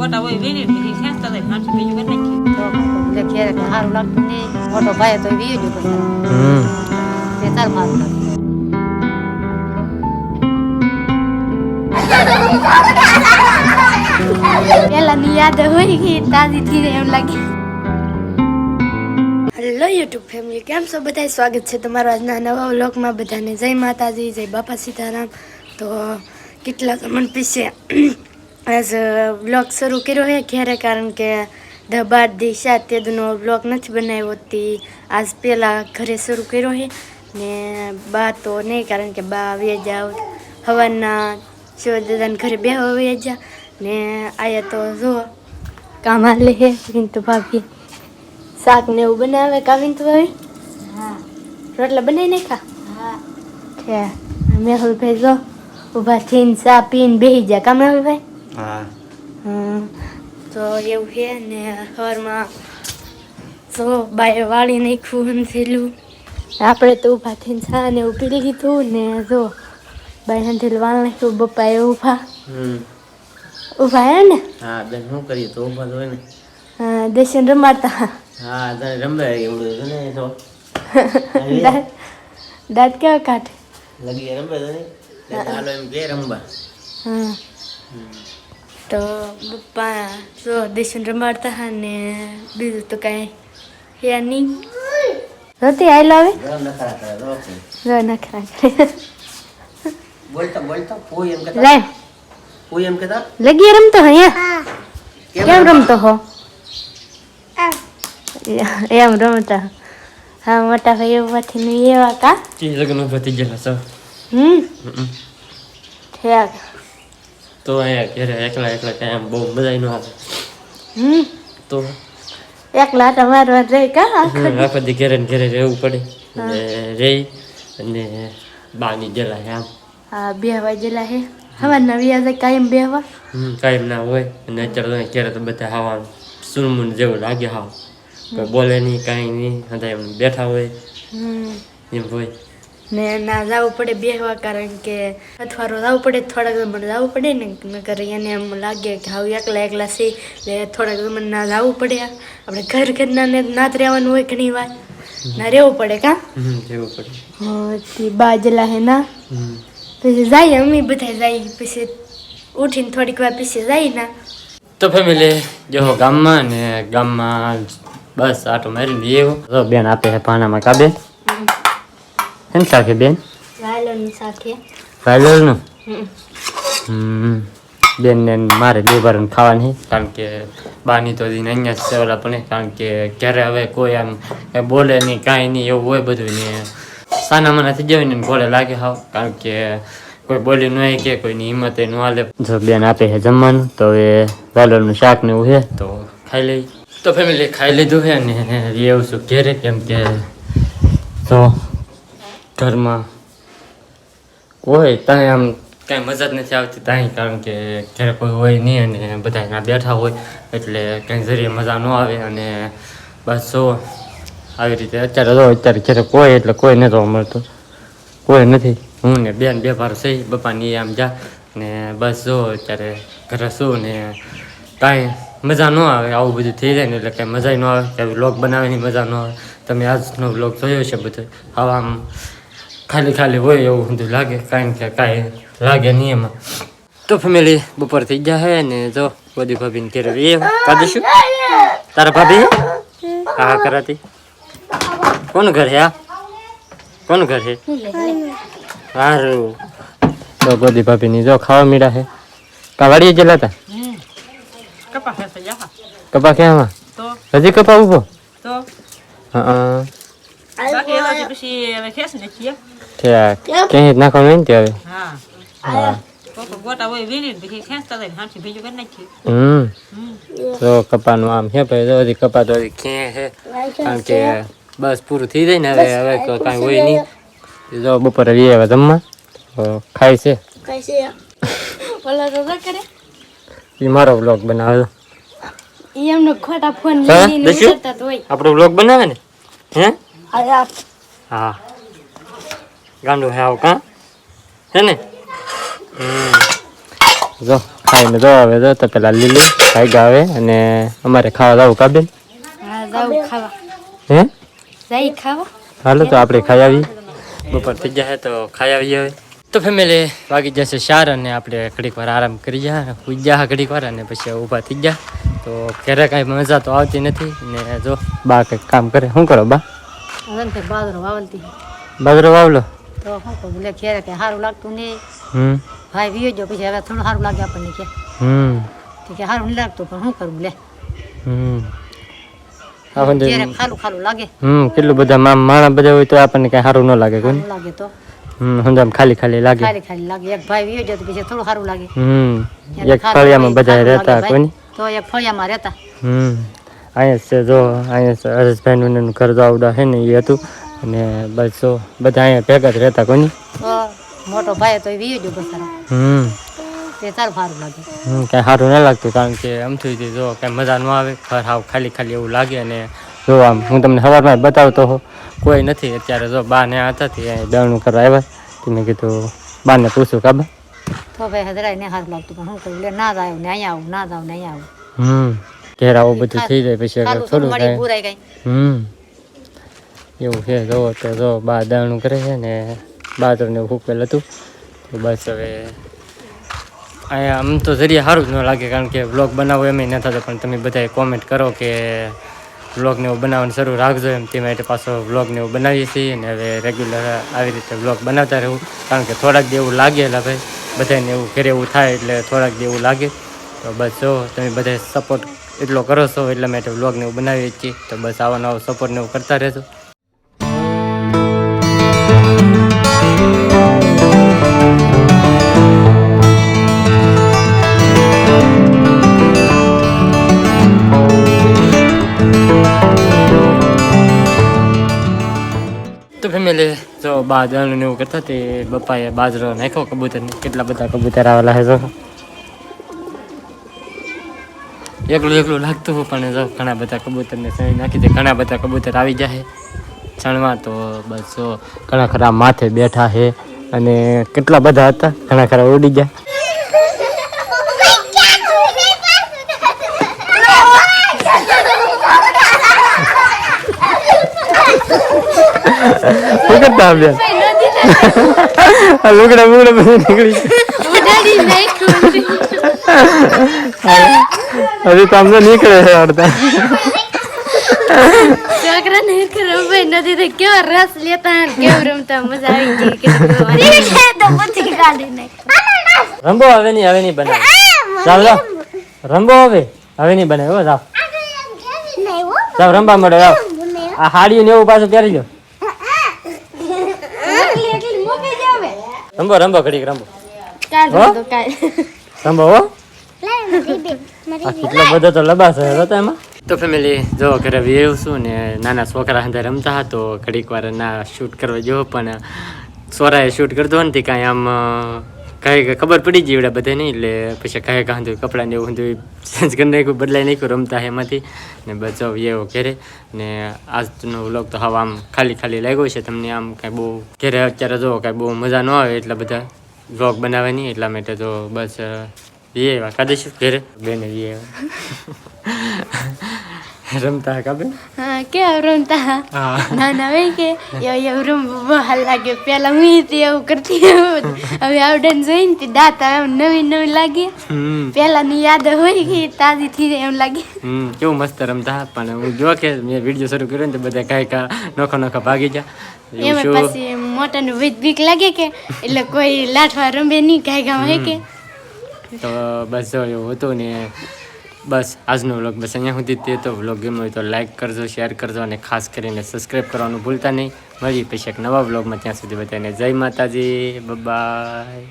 ગોટા હોય વેરી પછી ખેંચતા જાય ફાંસી બીજું કરી નાખ્યું તો એટલે સારું લાગતું નહીં મોટો ભાઈ તો વીએ જ તે તાર સારું લાગે પેલાની યાદ હોય ગઈ તાજી થઈ જાય એમ લાગે. હેલો યુટ્યુબ ફેમિલી કેમ છો? બધા સ્વાગત છે તમારા આજના નવા વ્લોગમાં બધાને. જય માતાજી જય બાપા સીતારામ. તો કેટલા સમય પીછે આજ વ્લોગ શરૂ કર્યો હે ક્યારે? કારણ કે દસ દિશા તેદનો વ્લોગ નથી બનાવ્યો તે આજ પહેલાં ઘરે શરૂ કર્યો હે. ને બા તો નહીં કારણ કે બા આવ્યા જાવ હવાના શિવ દાદાને ઘરે બે આવ્યા જા ને આયા તો જો કામ હાલે હે તો ભાભી. શાક ને એવું બનાવે કાવીન તો ભાભી હા. રોટલા બનાવી નાખા હા. છે મેહુલભાઈ જો ઊભા થઈને ચા પીને બેસી જાય કા મેહુલભાઈ? હા. તો એવું છે ને સવારમાં તો બાય વાળી નાખ્યું હંથેલું આપણે તો ઊભા થઈને ચા ને પી લીધું ને જો બાય હંથેલું વાળ નાખ્યું બપ્પાએ ઊભા. હમ. ઊભા હે ને? હા બેન શું કરીએ? તો ઊભા તો ને. હા, દેશન રમાડતા. હા તને રમવા એવું તો ને તો. દાંત કેવા કાઢે? લગી રમવા તો ને? ચાલો એમ કે રમવા. હા. તો પપ્પા જો દેશન રમાડતા હા ને બીજું તો કાંઈ હે નહીં. નથી આવેલો હવે? ગરમ નખરા કરે બોલતા બોલતા કોઈ એમ કહેતા. લે. કોઈ એમ કહેતા. લગી રમતો અહીંયા? કેમ રમતો? હો? એમ. રમતા. હા મોટા ભાઈ એવા થી એવા કા? ચીજ લગ્ન પતી ગયેલા સૌ હમ. ઠેક. તો અહીંયા ઘરે એકલા એકલા કઈ આમ બહુ મજા ન આવે તો એકલા તમારો રે કા આખો દી ઘરે ઘરે રહેવું પડે રહી અને બાની જલાય આમ હા બે વાગેલા હે નવી આજે કાયમ બેહવા હમ, કાંઈ ના હોય અને અત્યારે તો ક્યારે તો બધા હવા સુનમુન જેવું લાગે હાવ બોલે નહીં કાંઈ નહીં બધા એમ બેઠા હોય એમ હોય ને ના જવું પડે બેહવા કારણ કે અથવારો જવું પડે થોડાક મને જવું પડે ને નકર એને એમ લાગે કે હાવ એકલા એકલા સી એટલે થોડાક મને ના જવું પડે. આપણે ઘર ઘરના ને ના જ રહેવાનું હોય ઘણી વાર. ના રહેવું પડે કા? રહેવું પડે. બાજલા હે ના. પછી જાય અમે બધા જાય પછી ઉઠીને થોડીક વાર પછી જાય ના. તો ફેમિલી જો ગામમાં ને ગામમાં બસ આટો મારીને એવો બેન આપે છે પાનામાં કાબે. એમ શાકે બેન? વાયલોની સાથે. વાયલોરનું હમ. બેન ને મારે બે વાર ખાવાની કારણ કે બાની તો દિન અહીંયા જ છે ઓલા પણ કારણ કે ક્યારે હવે કોઈ આમ બોલે નહીં કાંઈ નહીં એવું હોય બધું ને. સાના મના થઈ જાય ને ગોળે લાગે હાવ કારણ કે કોઈ બોલી નહીં કે કોઈની હિંમતે ન હાલે. જો બેન આપે છે જમવાનું તો એ વાલોરનું શાક ને એવું છે તો ખાઈ લઈ તો ફેમિલી ખાઈ લીધું છે ને એવું છું ઘેરે કેમ કે તો ઘરમાં કોઈ ત્યાં આમ કાંઈ મજા જ નથી આવતી ત્યાં, કારણ કે ઘરે કોઈ હોય નહીં અને બધા ત્યાં બેઠા હોય, એટલે કંઈ જરીએ મજા ન આવે અને બસ જો, આવી રીતે અત્યારે જો, અત્યારે ઘરે કોઈ એટલે કોઈ નથી જોવા મળતું. કોઈ નથી. હું ને બેન બે ભાર છે બપાની આમ જા, ને બસ જો, અત્યારે ઘરે શું ને કાંઈ મજા ન આવે, આવું બધું થઈ જાય ને એટલે કાંઈ મજા ન આવે. કે વ્લોગ બનાવવાની મજા ન આવે. તમે આજનો વ્લોગ જોયો છે બધો? આવા આમ ખાલી ખાલી હોય એવું બધું લાગે કારણ કે કાંઈ લાગે નહીં એમાં. તો ફેમિલી બપોર થઈ ગયા હે ને જો બધી ભાભીને ઘેરે એ કાઢીશું તારા ભાભી? હા હા કરાતી. કોનું ઘર હે આ? કોનું ઘર હે? સારું તો બધી ભાભીની જો ખાવા મીડા હે. કાવાડીએ ગયેલા હતા? કપા ક્યાં હજી કપા ઊભો હા હા. ક્યાંય જ નાખવાનું હોય ને તે હવે હા તો કપાનું આમ છે ભાઈ તો હજી કપા તો હજી ક્યાં છે. કારણ કે બસ પૂરું થઈ જાય ને હવે હવે તો કાંઈ હોય નહીં. જો બપોરે વી આવ્યા જમવા તો ખાય છે. ઓલા તો શું કરે. એ મારો બ્લોગ બનાવે. આપણો બ્લોગ બનાવે ને? હે? હા. ગાંડો હે આવું કાં? હે ને? હમ. જો ખાઈને જો આવે જો તો પેલા લીલી ખાઈ આવે અને અમારે ખાવા જવું કાબેન હા જાઉં ખાવા. હે? જઈ ખાવા. હાલો તો આપણે ખાઈ આવીએ. બપોર થઈ જાય તો ખાઈ આવીએ હવે. તો ફેમિલી વાગી જશે શાર અને આપણે ઘડીક વાર આરામ કરી જા સુઈ જા ઘડીક વાર અને પછી ઊભા થઈ જા. તો ઘરે કાંઈ મજા તો આવતી નથી ને જો બા કંઈક કામ કરે. શું કરો બા? હવે બાજરો વાવલતી બાજરો વાવલો? તો હું કરું લે ઘેરે કે સારું લાગતું નહીં. હમ. ભાઈ વિયો જો પછી હવે થોડું સારું લાગે આપણને કે. હમ. તો કે સારું નહીં લાગતું પણ શું કરું લે. ઘેરે ખાલું ખાલું લાગે. હમ કેટલું બધા માણસ બધા હોય તો આપણને કઈ સારું ન લાગે કોઈને લાગે તો. હમ ખાલી ખાલી લાગે. ખાલી ખાલી લાગે. એક ભાઈ વિયો જો પછી થોડું સારું લાગે. હમ. એક ફળિયામાં બધા રહેતા કોની તો એક ફળિયામાં રહેતા. હમ. અહીંયા છે જો અહીંયા છે હરેશભાઈનું ઘર જો આવડા છે ને એ હતું. અને બસ જો બધા અહીંયા ભેગા જ રહેતા કોની? મોટો ભાઈ તો વીયો જો બસારા. હમ. તે તાર સારું લાગે. હમ કાંઈ સારું ન લાગતું કારણ કે આમથી તે જો કાંઈ મજા ન આવે ઘર હાવ ખાલી ખાલી એવું લાગે અને જો આમ હું તમને સવારમાં બતાવતો હો કોઈ નથી. અત્યારે જો બા ને હતા તે દળનું કરવા આવ્યા. તો મેં કીધું બાને પૂછું કાબા તો ભાઈ હજરાય ને સારું લાગતું પણ હું કહું લે ના જ આવ્યું ને અહીંયા આવું ના જ આવું ને અહીંયા આવું. હમ ઘેર આવું બધું થઈ જાય પછી થોડું કઈ હમ. એવું છે, જો તો જો બા દાણું કરે છે ને બાદરને એવું ફૂકેલ હતું, તો બસ હવે અહીંયા આમ તો જરીએ સારું જ ન લાગે, કારણ કે બ્લોગ બનાવો એમ ન થતો, પણ તમે બધાએ કોમેન્ટ કરો કે બ્લોગને એવું બનાવવાનું શરૂ રાખજો એમ, તે માટે પાછો બ્લોગને એવું બનાવીએ છીએ અને હવે રેગ્યુલર આવી રીતે બ્લોગ બનાવતા રહેવું કારણ કે થોડાક દી એવું લાગે એટલે ભાઈ બધાને એવું ઘરે એવું થાય એટલે થોડાક દી એવું લાગે, તો બસ જો તમે બધા સપોર્ટ એટલો કરો છો એટલા માટે બ્લોગને એવું બનાવીએ છીએ, તો બસ આવા નવો સપોર્ટને એવું કરતા રહેજો. ફેમિલી જો બાજરાનું એવું કરતા તે બપ્પાએ બાજરો નાખ્યો કબૂતરને કેટલા બધા કબૂતર આવેલા છે જો. એકલું એકલું લાગતું હોય પણ જો ઘણા બધા કબૂતરને સહી નાખી દે, ઘણા બધા કબૂતર આવી જાય ચણવા તો બસ જો ઘણા ખરા માથે બેઠા છે અને કેટલા બધા હતા, ઘણા ખરા ઉડી ગયા. શું કરતા બેન લુગડા બુગડા બધું નીકળી. હજી તો આમ તો નીકળે છે અડધા છોકરા ને ભાઈ નથી તો કેવા રસ લેતા કેવું રમતા મજા આવી ગઈ રંબો હવે નહીં હવે નહીં બનાવે ચાલો રંબો હવે હવે નહીં બનાવે હો જાઓ જાઓ રંબા મળે જાઓ આ હાડીઓ ને એવું પાછું પહેરી લો રંબો રંબો ઘડીક રંબો? રંબો હો? કેટલો બધો તો લબાસ હતો એમાં? તો ફેમિલી જો ઘરે વ્યવ છું ને નાના છોકરા સાથે રમતા હતા તો ઘડીક વાર ના શૂટ કરવા જો પણ સોરાએ શૂટ કરતો નથી કાંઈ આમ કાંઈ ખબર પડી ગઈ એવડા બધા નહીં એટલે પછી કાંઈ કાંધું કપડાં ને એવું બધું ચેન્જ કરી નાખ્યું, બદલાઈ નાખ્યું, રમતા એમાંથી. ને બસ જો ઘેરે. ને આજનો વ્લોગ તો હવે આમ ખાલી ખાલી લાગ્યો છે, તમને આમ કાંઈ બહુ ઘરે અત્યારે જો કાંઈ બહુ મજા ન આવે એટલા બધા વ્લોગ બનાવવાની, એટલા માટે તો બસ એ એવા કાઢીશું ઘરે. બેને એ રમતા કાબે હા કેવું રમતા ના ના વે કે એવું એવું રમવું બહુ લાગે પેલા હું તે એવું કરતી હવે આવડે જોઈને તે દાંત આવે એમ નવી નવી લાગે પેલા પેલાની યાદ હોય કે તાજી થઈ એમ લાગે હમ કેવું મસ્ત રમતા પણ હું જો કે મેં વીડિયો શરૂ કર્યો ને તો બધા કાંઈ કા નોખા નોખા ભાગી જા એમાં મોટા પછી મોટાનું બીક બીક લાગે કે એટલે કોઈ લાઠવા રમે નહીં કાંઈ ગામ હે કે તો બસ જો એવું હતું ને બસ, આજનો વ્લોગ બસ અહીંયા સુધી તે તો વ્લોગ ગમ્યો હોય તો લાઈક કરજો શેર કરજો અને ખાસ કરીને સબસ્ક્રાઈબ કરવાનું ભૂલતા નહીં. મળીએ પછી એક નવા વ્લોગમાં ત્યાં સુધી બધાને જય માતાજી બાય